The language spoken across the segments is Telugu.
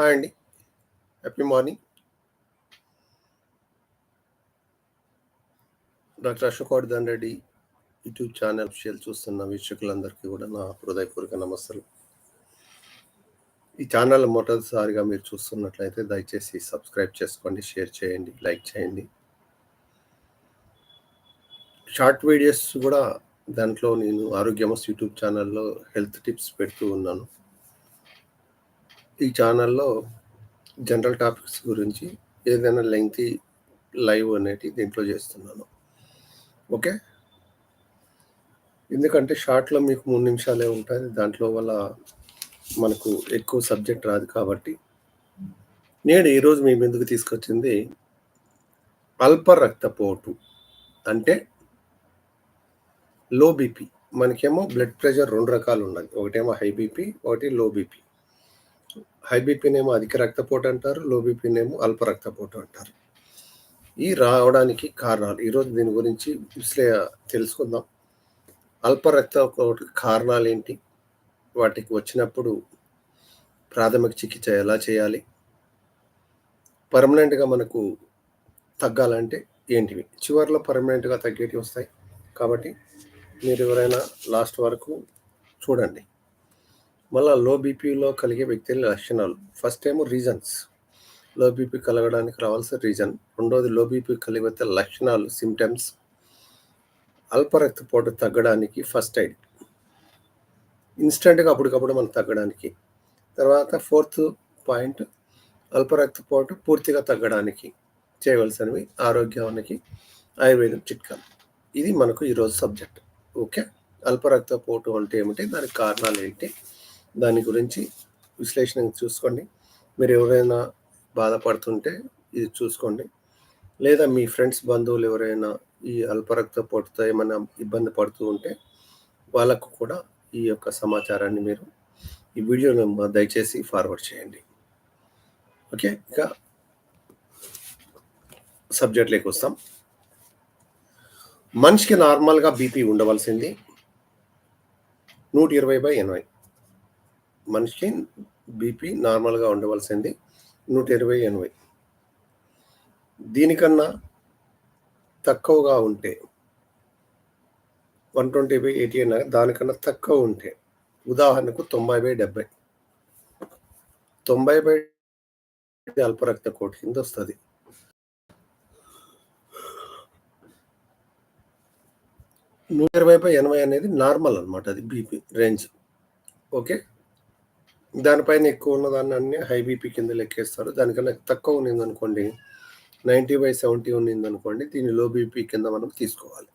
హాయ్ అండి. Happy morning. Doctor Ashok Vardhan Reddy YouTube channel share చూస్తున్న వీక్షకులందరికీ కూడా నా హృదయపూర్వక నమస్సులు. ఈ ఛానల్ మొదటిసారిగా మీరు చూస్తున్నట్లయితే దయచేసి సబ్స్క్రైబ్ చేసుకోండి, షేర్ చేయండి, లైక్ చేయండి. షార్ట్ వీడియోస్ కూడా దాంట్లో నేను ఆరోగ్యమస్ యూట్యూబ్ ఛానల్లో హెల్త్ టిప్స్ పెడుతూ ఉన్నాను. ఈ ఛానల్లో జనరల్ టాపిక్స్ గురించి ఏదైనా లెంగ్తీ లైవ్ అనేటి దీంట్లో చేస్తున్నాను. ఓకే. ఎందుకంటే షార్ట్‌లో మీకు మూడు నిమిషాలే ఉంటుంది దాంట్లో వల్ల మనకు ఎక్కువ సబ్జెక్ట్ రాదు కాబట్టి నేను ఈరోజు మీ ముందుకు తీసుకొచ్చింది అల్ప రక్తపోటు. అంటే లో బీపీ. మనకేమో బ్లడ్ ప్రెషర్ రెండు రకాలు ఉన్నాయి ఒకటేమో హై బీపీ, ఒకటి లో బీపీ. హై బీపీనేమో అధిక రక్తపోటు అంటారు. లో బీపీనేమో అల్ప రక్తపోటు అంటారు. ఈ రావడానికి కారణాలు ఈరోజు దీని గురించి విశ్లే తెలుసుకుందాం. అల్ప రక్తపోటు కారణాలు ఏంటి వాటికి వచ్చినప్పుడు ప్రాథమిక చికిత్స ఎలా చేయాలి? పర్మనెంట్‌గా మనకు తగ్గాలంటే ఏంటివి? చివర్లో పర్మనెంట్‌గా తగ్గేటివి వస్తాయి. కాబట్టి మీరు ఎవరైనా లాస్ట్ వరకు చూడండి. మళ్ళీ లో బీపీలో కలిగే వ్యక్తుల లక్షణాలు. ఫస్ట్ ఏమో రీజన్స్. లో బీపీ కలగడానికి రావాల్సిన రీజన్. రెండోది లో బీపీ కలిగితే లక్షణాలు సిమ్టమ్స్ అల్పరక్తపోటు తగ్గడానికి ఫస్ట్ ఎయిడ్. ఇన్స్టెంట్గా అప్పటికప్పుడు మనం తగ్గడానికి. తర్వాత ఫోర్త్ పాయింట్ అల్పరక్తపోటు పూర్తిగా తగ్గడానికి చేయవలసినవి ఆరోగ్యానికి ఆయుర్వేదం చిట్కాలు. ఇది మనకు ఈరోజు సబ్జెక్ట్. ఓకే. అల్పరక్తపోటు అంటే ఏమిటి? దానికి కారణాలు ఏంటి? దాని గురించి విశ్లేషణ చూసుకోండి. మీరు ఎవరైనా బాధపడుతుంటే ఇది చూసుకోండి. లేదా మీ ఫ్రెండ్స్, బంధువులు ఎవరైనా ఈ అల్పరక్తపోటుతో ఏమైనా ఇబ్బంది పడుతూ ఉంటే వాళ్ళకు కూడా ఈ యొక్క సమాచారాన్ని మీరు ఈ వీడియోను దయచేసి ఫార్వర్డ్ చేయండి. ఓకే. ఇక సబ్జెక్ట్‌లోకి వస్తాం. మనిషికి నార్మల్‌గా బీపీ ఉండవలసింది 120/80. మనిషికి బీపీ నార్మల్‌గా ఉండవలసింది 120/80. దీనికన్నా తక్కువగా ఉంటే వన్ ట్వంటీ బై ఎయిటీ అయినా దానికన్నా తక్కువ ఉంటే ఉదాహరణకు 90/70. 90/70 అల్ప కింద వస్తుంది నూట ఇరవై బై ఎనభై అనేది నార్మల్ అనమాట అది బీపీ రేంజ్. ఓకే. దానిపైన ఎక్కువ ఉన్నదాన్ని అన్ని హై బీపీ కింద లెక్కేస్తారు. దానికన్నా తక్కువ ఉన్నిందనుకోండి 90/70 అనుకోండి దీన్ని లో బీపీ కింద మనం తీసుకోవాలి.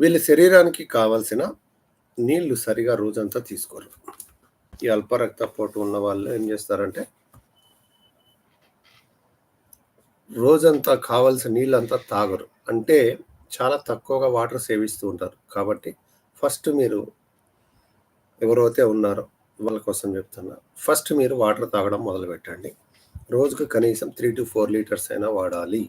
వీళ్ళ శరీరానికి కావాల్సిన నీళ్ళు సరిగా రోజంతా తీసుకోరు. ఈ అల్ప రక్తపోటు ఉన్న వాళ్ళు ఏం చేస్తారంటే రోజంతా కావాల్సిన నీళ్ళంతా తాగరు. అంటే చాలా తక్కువగా వాటర్ సేవిస్తూ ఉంటారు. కాబట్టి ఫస్ట్ మీరు ఎవరైతే ఉన్నారో వాళ్ళ కోసం చెప్తున్నా. ఫస్ట్ మీరు వాటర్ తాగడం మొదలుపెట్టండి. రోజుకు కనీసం 3-4 లీటర్స్ అయినా వాడాలి.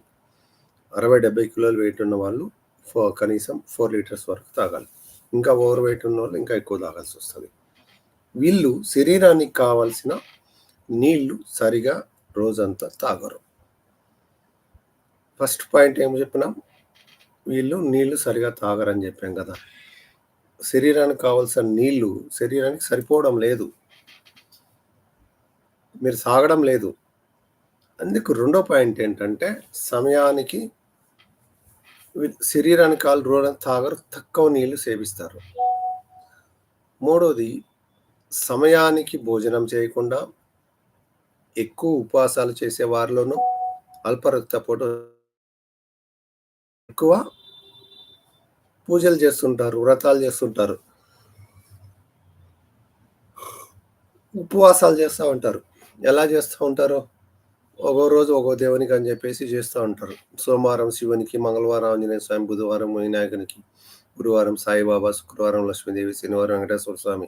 60, 70 కిలోలు వెయిట్ ఉన్న వాళ్ళు ఫో కనీసం ఫోర్ లీటర్స్ వరకు తాగాలి. ఇంకా ఓవర్ వెయిట్ ఉన్న వాళ్ళు ఇంకా ఎక్కువ తాగాల్సి వస్తుంది వీళ్ళు శరీరానికి కావాల్సిన నీళ్ళు సరిగా రోజంతా తాగరు. ఫస్ట్ పాయింట్ ఏమి చెప్పినాం? వీళ్ళు నీళ్ళు సరిగా తాగరని చెప్పాం కదా! శరీరానికి కావాల్సిన నీళ్ళు శరీరానికి సరిపోవడం లేదు. మీరు సాగడం లేదు. అందుకు రెండో పాయింట్ ఏంటంటే సమయానికి శరీరానికి కాలు రోజంతా తాగరు. తక్కువ నీళ్ళు సేవిస్తారు. మూడోది సమయానికి భోజనం చేయకుండా ఎక్కువ ఉపవాసాలు చేసే వారిలోనూ అల్పరక్తపోటు ఎక్కువ పూజలు చేస్తుంటారు. వ్రతాలు చేస్తుంటారు. ఉపవాసాలు చేస్తూ ఉంటారు. ఎలా చేస్తూ ఉంటారు? ఒక్కో రోజు ఒక్కో దేవునికి అని చెప్పేసి చేస్తూ ఉంటారు. సోమవారం శివునికి, మంగళవారం ఆంజనేయ స్వామి, బుధవారం వినాయకునికి, గురువారం సాయిబాబా, శుక్రవారం లక్ష్మీదేవి, శనివారం వెంకటేశ్వర స్వామి,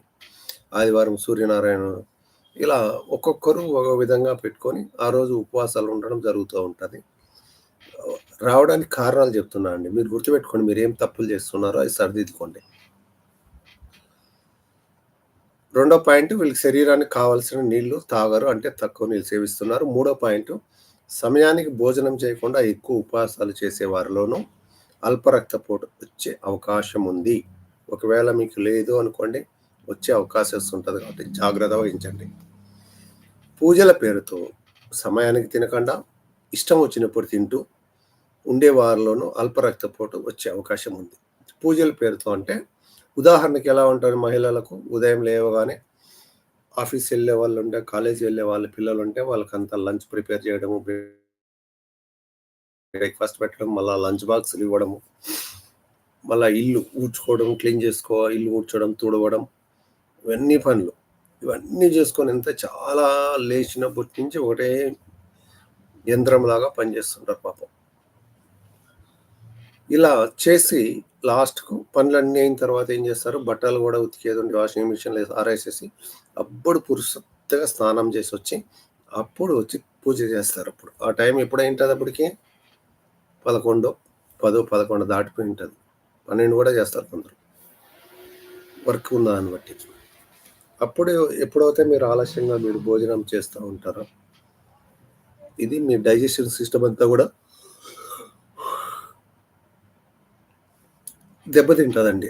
ఆదివారం సూర్యనారాయణ ఇలా ఒక్కొక్కరు ఒక విధంగా పెట్టుకొని ఆ రోజు ఉపవాసాలు ఉండడం జరుగుతూ ఉంటుంది రావడానికి కారణాలు చెప్తున్నా అండి. మీరు గుర్తుపెట్టుకోండి ఏం తప్పులు చేస్తున్నారో అది సరిదిద్దుకోండి. రెండో పాయింట్ వీళ్ళకి శరీరానికి కావాల్సిన నీళ్ళు తాగరు అంటే తక్కువ నీళ్ళు సేవిస్తున్నారు మూడో పాయింట్ సమయానికి భోజనం చేయకుండా ఎక్కువ ఉపవాసాలు చేసే వారిలోనూ అల్ప రక్తపోటు వచ్చే అవకాశం ఉంది ఒకవేళ మీకు లేదు అనుకోండి వచ్చే అవకాశం ఉంటుంది కాబట్టి జాగ్రత్త వహించండి పూజల పేరుతో సమయానికి తినకుండా ఇష్టం వచ్చినప్పుడు తింటూ ఉండే వారిలోనూ అల్పరక్తపోటు వచ్చే అవకాశం ఉంది. పూజల పేరుతో అంటే ఉదాహరణకి ఎలా ఉంటారు మహిళలకు? ఉదయం లేవగానే ఆఫీస్ వెళ్ళే వాళ్ళు ఉంటే కాలేజ్ వెళ్ళే వాళ్ళ పిల్లలు ఉంటే వాళ్ళకంతా లంచ్ ప్రిపేర్ చేయడము బ్రేక్ఫాస్ట్ పెట్టడం మళ్ళీ లంచ్ బాక్సులు ఇవ్వడము మళ్ళీ ఇల్లు ఊడ్చుకోవడం క్లీన్ చేసుకో ఇల్లు ఊడ్చడం తుడవడం ఇవన్నీ పనులు. ఇవన్నీ చేసుకొని ఎంత చాలా లేచినప్పటి నుంచి ఒకటే యంత్రంలాగా పనిచేస్తుంటారు పాపం. ఇలా చేసి లాస్ట్కు పనులన్నీ అయిన తర్వాత ఏం చేస్తారు? బట్టలు కూడా ఉతికేది వాషింగ్ మిషన్లో ఆరేసేసి అప్పుడు పురుషత్తగా స్నానం చేసి వచ్చి అప్పుడు వచ్చి పూజ చేస్తారు అప్పుడు. ఆ టైం ఎప్పుడైంటుంది అప్పటికి? పదకొండు పదో పదకొండు దాటిపోయి ఉంటుంది. పన్నెండు కూడా చేస్తారు కొందరు. వర్క్ ఉందా అని బట్టి. అప్పుడు ఎప్పుడైతే మీరు ఆలస్యంగా మీరు భోజనం చేస్తూ ఉంటారో ఇది మీ డైజెషన్ సిస్టమ్ అంతా కూడా దెబ్బతింటుందండి.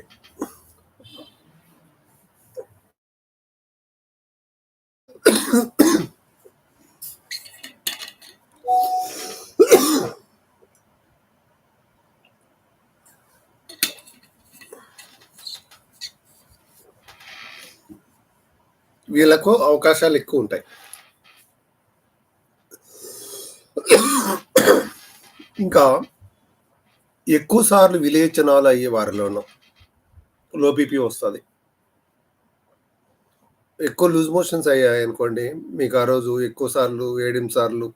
వీళ్ళకు అవకాశాలు ఎక్కువ ఉంటాయి ఇంకా ఎక్కువ సార్లు విలేచనాలు అయ్యే వారిలోనూ లో బీపీ వస్తుంది. ఎక్కువ లూజ్ మోషన్స్ అయ్యాయి అనుకోండి మీకు ఆ రోజు ఎక్కువ సార్లు ఏడెనిమిది సార్లు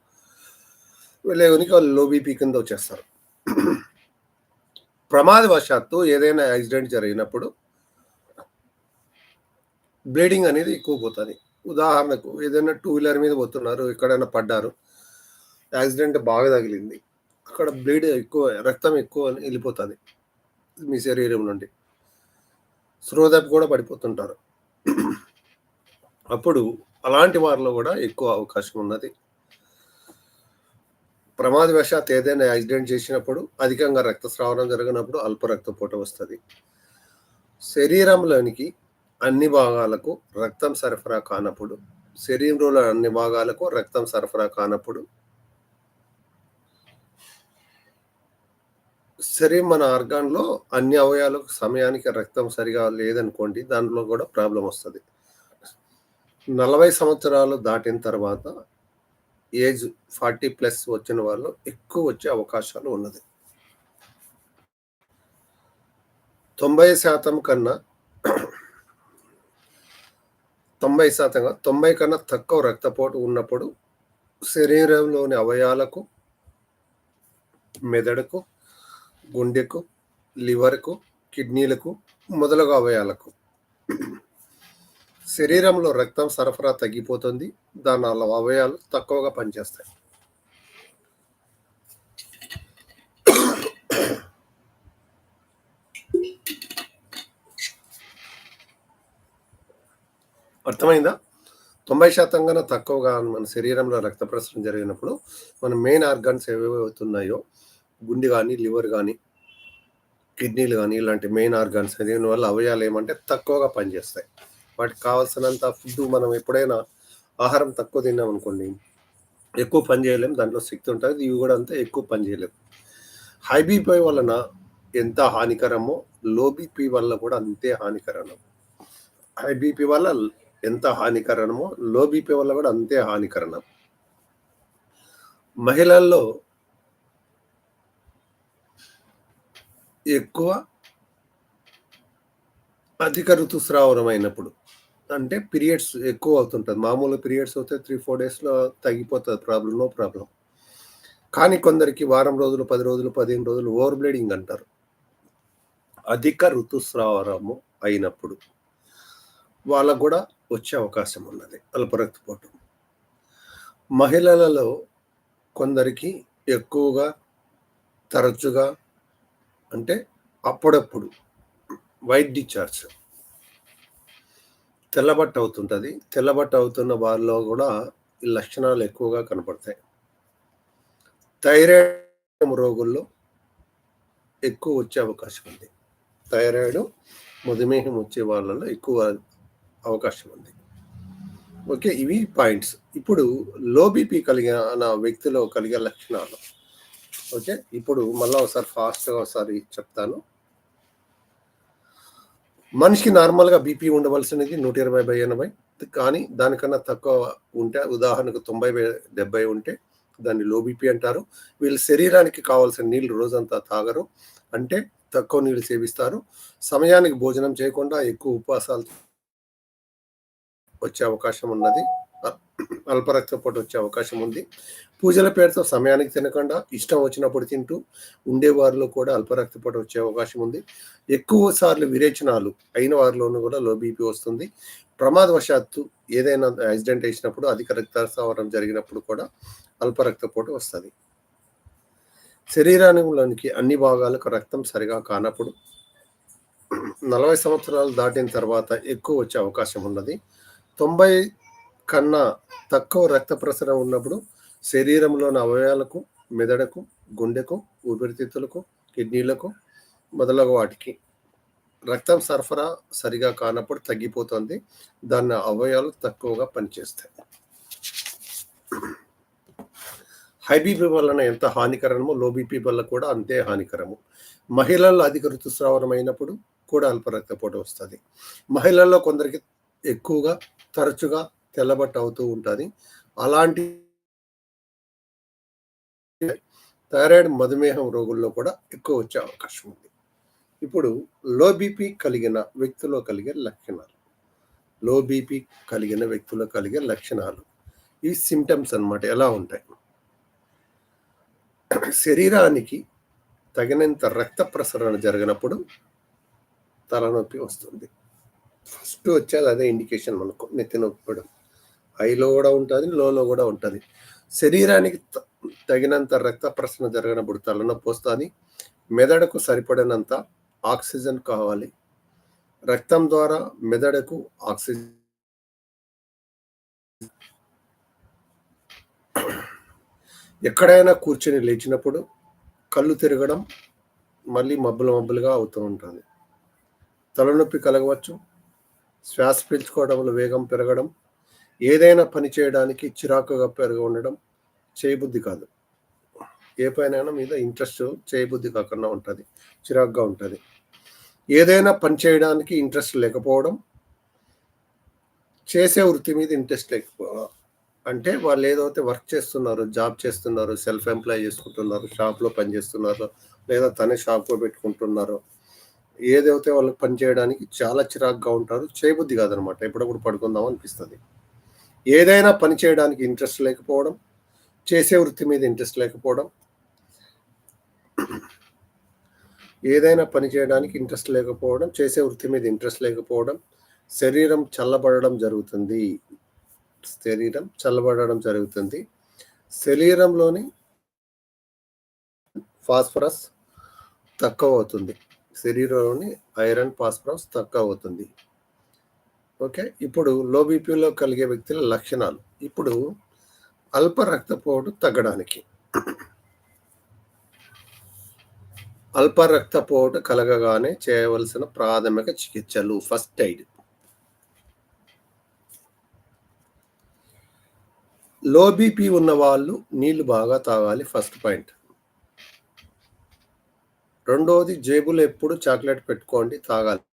లేవనికి వాళ్ళు లో బీపీ కింద వచ్చేస్తారు. ప్రమాదవశాత్తు ఏదైనా యాక్సిడెంట్ జరిగినప్పుడు బ్లీడింగ్ అనేది ఎక్కువ పోతుంది. ఉదాహరణకు ఏదైనా టూ వీలర్ మీద పోతున్నారు ఎక్కడైనా పడ్డారు యాక్సిడెంట్ బాగా తగిలింది. అక్కడ బ్లీడ్ ఎక్కువ రక్తం ఎక్కువ వెళ్ళిపోతుంది మీ శరీరం నుండి. స్రోదప్ కూడా పడిపోతుంటారు. అప్పుడు అలాంటి వారిలో కూడా ఎక్కువ అవకాశం ఉన్నది. ప్రమాదవశాత్ ఏదైనా యాక్సిడెంట్ చేసినప్పుడు అధికంగా రక్తస్రావణం జరిగినప్పుడు అల్ప రక్తపోట వస్తుంది. శరీరంలోనికి అన్ని భాగాలకు రక్తం సరఫరా కానప్పుడు శరీరంలో అన్ని భాగాలకు రక్తం సరఫరా కానప్పుడు సరే మన ఆర్గాన్లో అన్ని అవయాలకు సమయానికి రక్తం సరిగా లేదనుకోండి దాంట్లో కూడా ప్రాబ్లం వస్తుంది. నలభై సంవత్సరాలు దాటిన తర్వాత ఏజ్ ఫార్టీ ప్లస్ వచ్చిన వాళ్ళు ఎక్కువ వచ్చే అవకాశాలు ఉన్నది. తొంభై శాతం కన్నా తొంభై శాతంగా తొంభై కన్నా తక్కువ రక్తపోటు ఉన్నప్పుడు శరీరంలోని అవయాలకు మెదడుకు గుండెకు లివర్కు కిడ్నీలకు మొదలగు అవయాలకు శరీరంలో రక్తం సరఫరా తగ్గిపోతుంది. దాని అవయాలు తక్కువగా పనిచేస్తాయి. అర్థమైందా? తొంభై శాతం కన్నా తక్కువగా మన శరీరంలో రక్త ప్రసరణ జరిగినప్పుడు మన మెయిన్ ఆర్గాన్స్ ఏవైతున్నాయో గుండె కానీ లివర్ కానీ కిడ్నీలు కానీ ఇలాంటి మెయిన్ ఆర్గాన్స్ దీనివల్ల అవయాలు ఏమంటే తక్కువగా పనిచేస్తాయి. వాటికి కావాల్సినంత ఫుడ్ మనం ఎప్పుడైనా ఆహారం తక్కువ తిన్నాం అనుకోండి ఎక్కువ పని చేయలేము దాంట్లో శక్తి ఉంటుంది ఇవి కూడా అంతా ఎక్కువ పని చేయలేము హై బీపీ వలన ఎంత హానికరమో లో బీపీ వల్ల కూడా అంతే హానికరం హై బీపీ వల్ల ఎంత హానికరమో లో బీపీ వల్ల కూడా అంతే హానికరం మహిళల్లో ఎక్కువ అధిక ఋతుస్రావరం అయినప్పుడు అంటే పీరియడ్స్ ఎక్కువ అవుతుంటుంది. మామూలు పీరియడ్స్ అవుతే త్రీ ఫోర్ డేస్లో తగ్గిపోతుంది. Problem no problem. కానీ కొందరికి వారం రోజులు పది రోజులు పదిహేను రోజులు ఓవర్ బ్లీడింగ్ అంటారు. అధిక ఋతుస్రావరము అయినప్పుడు వాళ్ళకు కూడా వచ్చే అవకాశం ఉన్నది. అల్పరక్తపోటు మహిళలలో కొందరికి ఎక్కువగా తరచుగా అంటే అప్పుడప్పుడు వైట్ డిశ్చార్జ్ తెల్లబట్ట అవుతుంటుంది. తెల్లబట్ట అవుతున్న వారిలో కూడా ఈ లక్షణాలు ఎక్కువగా కనపడతాయి. థైరాయిడ్ రోగుల్లో ఎక్కువ వచ్చే అవకాశం ఉంది. థైరాయిడ్ మధుమేహం వచ్చే వాళ్ళలో ఎక్కువ అవకాశం ఉంది. ఓకే ఇవి పాయింట్స్. ఇప్పుడు లో బీపీ కలిగిన వ్యక్తిలో కలిగే లక్షణాలు. ఓకే? ఇప్పుడు మళ్ళీ ఒకసారి ఫాస్ట్గా ఒకసారి చెప్తాను. మనిషికి నార్మల్గా బీపీ ఉండవలసినది నూట ఇరవై బై ఎనభై. కానీ దానికన్నా తక్కువ ఉంటే ఉదాహరణకు తొంభై డెబ్బై ఉంటే దాన్ని లో బీపీ అంటారు. వీళ్ళు శరీరానికి కావాల్సిన నీళ్ళు రోజంతా తాగరు. అంటే తక్కువ నీళ్ళు సేవిస్తారు. సమయానికి భోజనం చేయకుండా ఎక్కువ ఉపవాసాలు వచ్చే అవకాశం ఉన్నది. అల్పరక్తపోటు వచ్చే అవకాశం ఉంది. పూజల పేరుతో సమయానికి తినకుండా ఇష్టం వచ్చినప్పుడు తింటూ ఉండే వారిలో కూడా అల్పరక్తపోటు వచ్చే అవకాశం ఉంది. ఎక్కువ సార్లు విరేచనాలు అయిన వారిలోనూ కూడా లో బీపీ వస్తుంది. ప్రమాదవశాత్తు ఏదైనా యాక్సిడెంట్ వేసినప్పుడు అధిక రక్తస్రావరం జరిగినప్పుడు కూడా అల్పరక్తపోటు వస్తుంది. శరీరానికి అన్ని భాగాలకు రక్తం సరిగా కానప్పుడు నలభై సంవత్సరాలు దాటిన తర్వాత ఎక్కువ వచ్చే అవకాశం ఉన్నది. తొంభై కన్నా తక్కువ రక్త ప్రసరణ ఉన్నప్పుడు శరీరంలోని అవయవాలకు మెదడుకు గుండెకు ఊపిరితిత్తులకు కిడ్నీలకు మొదలగు వాటికి రక్తం సరఫరా సరిగా కానప్పుడు తగ్గిపోతుంది. దాని అవయవాలు తక్కువగా పనిచేస్తాయి. హై బీపీ వలన ఎంత హానికరమో లో బీపీ వల్ల కూడా అంతే హానికరము. మహిళల్లో అధిక ఋతుస్రావణం అయినప్పుడు కూడా అల్ప రక్తపోటు వస్తుంది. మహిళల్లో కొందరికి ఎక్కువగా తరచుగా తెల్లబట్ట అవుతూ ఉంటుంది. అలాంటి థైరాయిడ్ మధుమేహం రోగుల్లో కూడా ఎక్కువ వచ్చే అవకాశం ఉంది. ఇప్పుడు లో బీపీ కలిగిన వ్యక్తిలో కలిగే లక్షణాలు. లో బీపీ కలిగిన వ్యక్తిలో కలిగే లక్షణాలు. ఈ సిమ్టమ్స్ అనమాట ఎలా ఉంటాయి? శరీరానికి తగినంత రక్త ప్రసరణ జరిగినప్పుడు తలనొప్పి వస్తుంది. ఫస్ట్ వచ్చేది అదే ఇండికేషన్ మనకు నెత్తి నొప్పి హైలో కూడా ఉంటుంది లోలో కూడా ఉంటుంది. శరీరానికి తగినంత రక్త ప్రసరణ జరిగినప్పుడు తలనొప్పి వస్తుంది మెదడుకు సరిపడినంత ఆక్సిజన్ కావాలి. రక్తం ద్వారా మెదడుకు ఆక్సిజన్ ఎక్కడైనా కూర్చొని లేచినప్పుడు కళ్ళు తిరగడం మళ్ళీ మబ్బులు మబ్బులుగా అవుతూ ఉంటుంది. తలనొప్పి కలగవచ్చు. శ్వాస పీల్చుకోవడంలో వేగం పెరగడం ఏదైనా పని చేయడానికి చిరాకుగా పెరుగు ఉండడం చేయబుద్ధి కాదు. ఏ పైన మీద ఇంట్రెస్ట్ చేయబుద్ధి కాకుండా ఉంటుంది చిరాకుగా ఉంటుంది. ఏదైనా పని చేయడానికి ఇంట్రెస్ట్ లేకపోవడం చేసే వృత్తి మీద ఇంట్రెస్ట్ లేకపోవడం అంటే వాళ్ళు ఏదైతే వర్క్ చేస్తున్నారు జాబ్ చేస్తున్నారు సెల్ఫ్ ఎంప్లాయ్ చేసుకుంటున్నారు షాప్లో పనిచేస్తున్నారు లేదా తనే షాప్లో పెట్టుకుంటున్నారు ఏదైతే వాళ్ళకి పని చేయడానికి చాలా చిరాకుగా ఉంటారు చేయబుద్ధి కాదనమాట. ఎప్పుడప్పుడు పడుకుందాం అనిపిస్తుంది. ఏదైనా పని చేయడానికి ఇంట్రెస్ట్ లేకపోవడం చేసే వృత్తి మీద ఇంట్రెస్ట్ లేకపోవడం ఏదైనా పని చేయడానికి ఇంట్రెస్ట్ లేకపోవడం చేసే వృత్తి మీద ఇంట్రెస్ట్ లేకపోవడం శరీరం చల్లబడడం జరుగుతుంది. శరీరం చల్లబడడం జరుగుతుంది. శరీరంలోని ఫాస్ఫరస్ తక్కువ అవుతుంది. శరీరంలోని ఐరన్ ఫాస్ఫరస్ తక్కువ అవుతుంది. ఓకే? ఇప్పుడు లో బీపీలో కలిగే వ్యక్తుల లక్షణాలు. ఇప్పుడు అల్ప రక్తపోటు తగ్గడానికి. అల్ప రక్తపోటు కలగగానే చేయవలసిన ప్రాథమిక చికిత్సలు. First aid. లో బీపీ ఉన్న వాళ్ళు నీళ్ళు బాగా తాగాలి. First point. రెండవది జేబులో ఎప్పుడు చాక్లెట్ పెట్టుకోండి తాగాలి.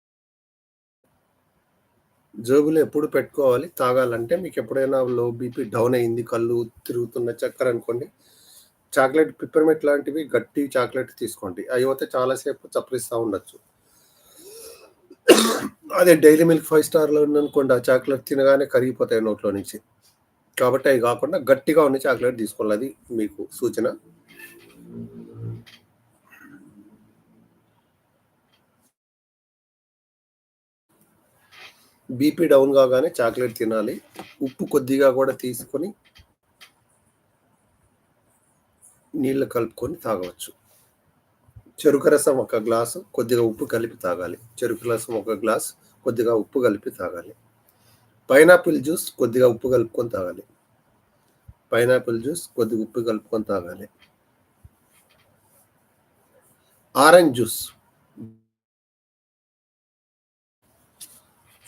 జేబులో ఎప్పుడు పెట్టుకోవాలి? తాగాలంటే మీకు ఎప్పుడైనా లో బీపీ డౌన్ అయింది కళ్ళు తిరుగుతున్న చక్కెర అనుకోండి చాక్లెట్ పిప్పర్మెంట్ లాంటివి గట్టి చాక్లెట్ తీసుకోండి. అవి అయితే చాలాసేపు చప్పరిస్తూ ఉండొచ్చు. అదే డైలీ మిల్క్ ఫైవ్ స్టార్లో ఉందనుకోండి ఆ చాక్లెట్ తినగానే కరిగిపోతాయి నోట్లో నుంచి. కాబట్టి అవి కాకుండా గట్టిగా ఉన్న చాక్లెట్ తీసుకోవాలి అది మీకు సూచన. బీపీ డౌన్ కాగానే చాక్లెట్ తినాలి. ఉప్పు కొద్దిగా కూడా తీసుకొని నీళ్ళు కలుపుకొని తాగవచ్చు. చెరుకు రసం ఒక గ్లాసు కొద్దిగా ఉప్పు కలిపి తాగాలి. చెరుకు రసం ఒక గ్లాస్ కొద్దిగా ఉప్పు కలిపి తాగాలి. పైనాపిల్ జ్యూస్ కొద్దిగా ఉప్పు కలుపుకొని తాగాలి. పైనాపిల్ జ్యూస్ కొద్దిగా ఉప్పు కలుపుకొని తాగాలి. ఆరెంజ్ జ్యూస్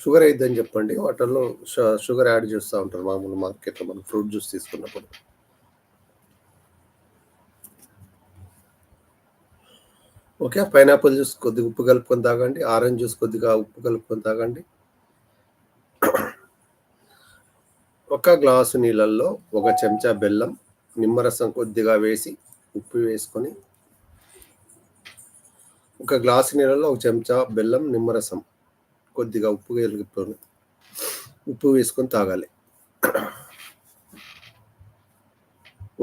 షుగర్ అయిద్దని చెప్పండి. వాటిల్లో షుగర్ యాడ్ చేస్తూ ఉంటారు. మామూలు మార్కెట్లో మనం ఫ్రూట్ జ్యూస్ తీసుకున్నప్పుడు. ఓకే పైనాపిల్ జ్యూస్ కొద్దిగా ఉప్పు కలుపుకొని తాగండి. ఆరెంజ్ జ్యూస్ కొద్దిగా ఉప్పు కలుపుకొని తాగండి. ఒక గ్లాసు నీళ్ళల్లో ఒక చెంచా బెల్లం నిమ్మరసం కొద్దిగా వేసి ఉప్పు వేసుకొని ఒక గ్లాసు నీళ్ళలో ఒక చెంచా బెల్లం నిమ్మరసం కొద్దిగా ఉప్పు కలుపుకొని ఉప్పు వేసుకొని తాగాలి.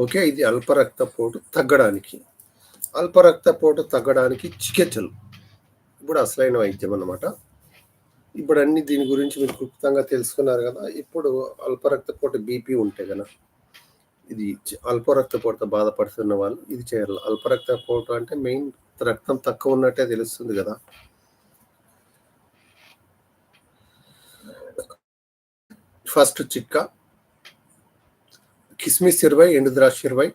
ఓకే ఇది అల్పరక్తపోటు తగ్గడానికి. అల్పరక్తపోటు తగ్గడానికి చికిత్సలు ఇప్పుడు అసలైన వైద్యం అన్నమాట. ఇప్పుడు అన్ని దీని గురించి మీరు క్లుప్తంగా తెలుసుకున్నారు కదా ఇప్పుడు అల్ప రక్తపోటు బీపీ ఉంటే కదా ఇది అల్పరక్తపోటుతో బాధపడుతున్న వాళ్ళు ఇది చేయాలి. అల్పరక్తపోటు అంటే మెయిన్ రక్తం తక్కువ ఉన్నట్టే తెలుస్తుంది కదా. ఫస్ట్ చిక్క. కిస్మిస్ ఇరవై ఎండు ద్రాక్ష ఇరవై.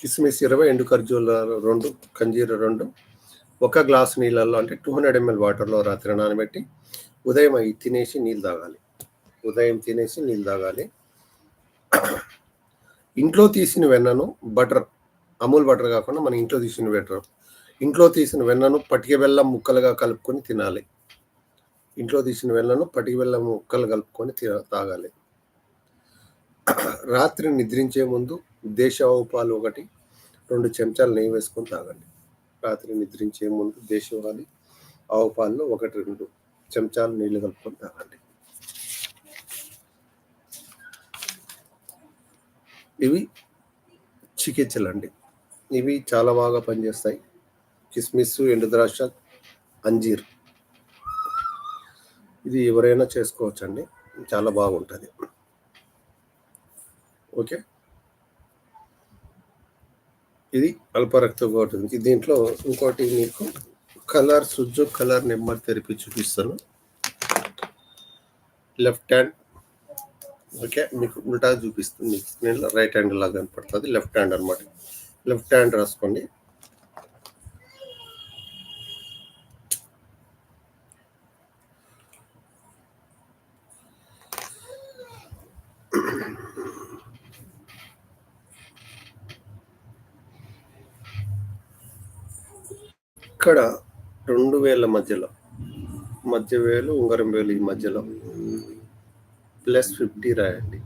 కిస్మిస్ ఇరవై ఎండు ఖర్జూల రెండు కంజీర రెండు. ఒక గ్లాసు నీళ్ళల్లో అంటే టూ హండ్రెడ్ ఎంఎల్ వాటర్లో రాత్రి నానబెట్టి ఉదయం అవి తినేసి నీళ్ళు తాగాలి. ఉదయం తినేసి నీళ్ళు తాగాలి. ఇంట్లో తీసిన వెన్నను బటర్ అమూల్ బటర్ కాకుండా మన ఇంట్లో తీసిన బటర్ ఇంట్లో తీసిన వెన్నను పటిక బెల్లం ముక్కలుగా కలుపుకొని తినాలి. ఇంట్లో తీసిన వెన్నను పటిక బెల్లం ముక్కలు కలుపుకొని తాగాలి. రాత్రి నిద్రించే ముందు దేశవాళీ ఒకటి రెండు చెంచాలు నెయ్యి వేసుకొని తాగండి. రాత్రి నిద్రించే ముందు దేశవాళీ ఆవు పాలలో ఒకటి రెండు చెంచాలు నీళ్ళు కలుపుకొని తాగండి. ఇవి చికిత్సలు అండి ఇవి చాలా బాగా పనిచేస్తాయి. కిస్మిస్ ఎండు ద్రాక్ష అంజీర్. ఇది ఎవరైనా చేసుకోవచ్చండి. చాలా బాగుంటుంది. ఓకే? ఇది అల్పరక్తంగా ఉంటుంది దీంట్లో ఇంకోటి మీకు కలర్ సుజ్జు కలర్ నెంబర్ తెరిపి చూపిస్తాను. Left hand. ఓకే? మీకు ఉల్టా చూపిస్తుంది. స్క్రీన్లో రైట్ హ్యాండ్ లాగా కనపడుతుంది. లెఫ్ట్ హ్యాండ్ అనమాట లెఫ్ట్ హ్యాండ్ రాసుకోండి. ఇక్కడ రెండు వేల మధ్యలో. మధ్య వేలు ఉంగరం వేలు ఈ మధ్యలో. ప్లస్ ఫిఫ్టీ రాయండి.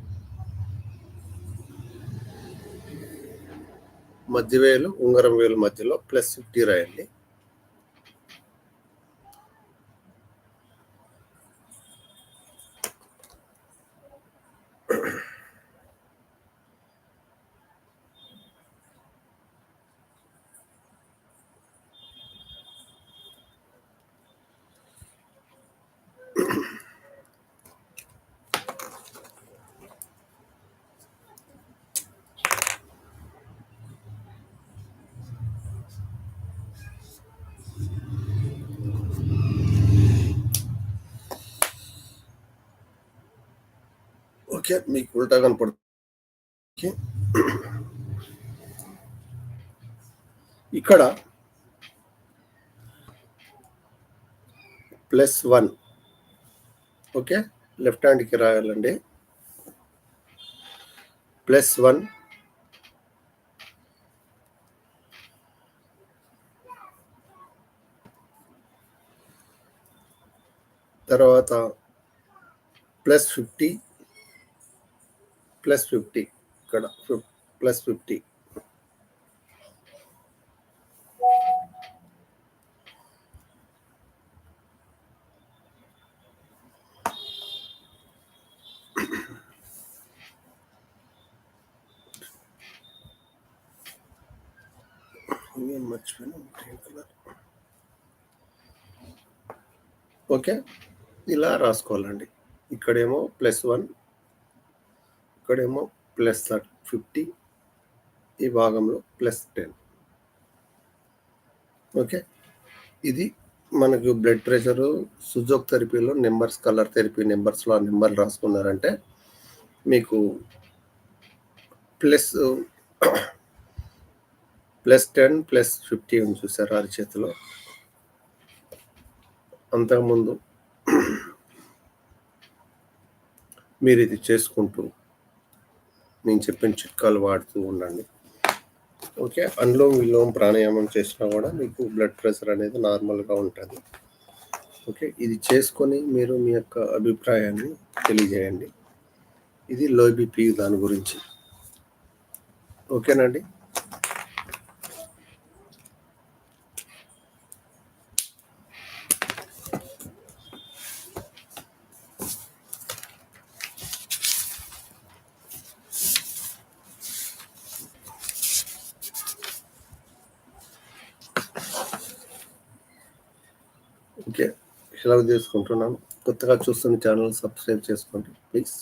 మధ్య వేలు ఉంగరం వేలు మధ్యలో ప్లస్ ఫిఫ్టీ రాయండి. ఓకే మీకు ఉల్టా కనపడుతుంది. ఇక్కడ ప్లస్ వన్. ఓకే? లెఫ్ట్ హ్యాండ్కి రాయాలండి. Plus one. తర్వాత ప్లస్ ఫిఫ్టీ. ప్లస్ ఫిఫ్టీ ఇక్కడ ప్లస్ ఫిఫ్టీ. ఓకే ఇలా రాసుకోవాలండి. ఇక్కడేమో ప్లస్ వన్ ఇక్కడేమో ప్లస్ ఫిఫ్టీ ఈ భాగంలో ప్లస్ టెన్ ఓకే ఇది మనకు బ్లడ్ ప్రెషరు సుజోక్ థెరపీలో నెంబర్స్ కలర్ థెరపీ నెంబర్స్లో ఆ నెంబర్ రాసుకున్నారంటే మీకు plus plus ten plus fifty ఉంది చూసారు అరిచేతిలో అంతకుముందు మీరు ఇది చేసుకుంటూ నేను చెప్పిన చిట్కాలు వాడుతూ ఉండండి. ఓకే? అనులోమ్ విలోమ్ ప్రాణాయామం చేసినా కూడా మీకు బ్లడ్ ప్రెషర్ అనేది నార్మల్గా ఉంటుంది. ఓకే? ఇది చేసుకొని మీరు మీ యొక్క అభిప్రాయాన్ని తెలియజేయండి. ఇది లో బీపీ దాని గురించి. ఓకేనండి ఓకే సెలవు తీసుకుంటున్నాను కొత్తగా చూస్తున్న ఛానల్ సబ్స్క్రైబ్ చేసుకోండి. ప్లీజ్.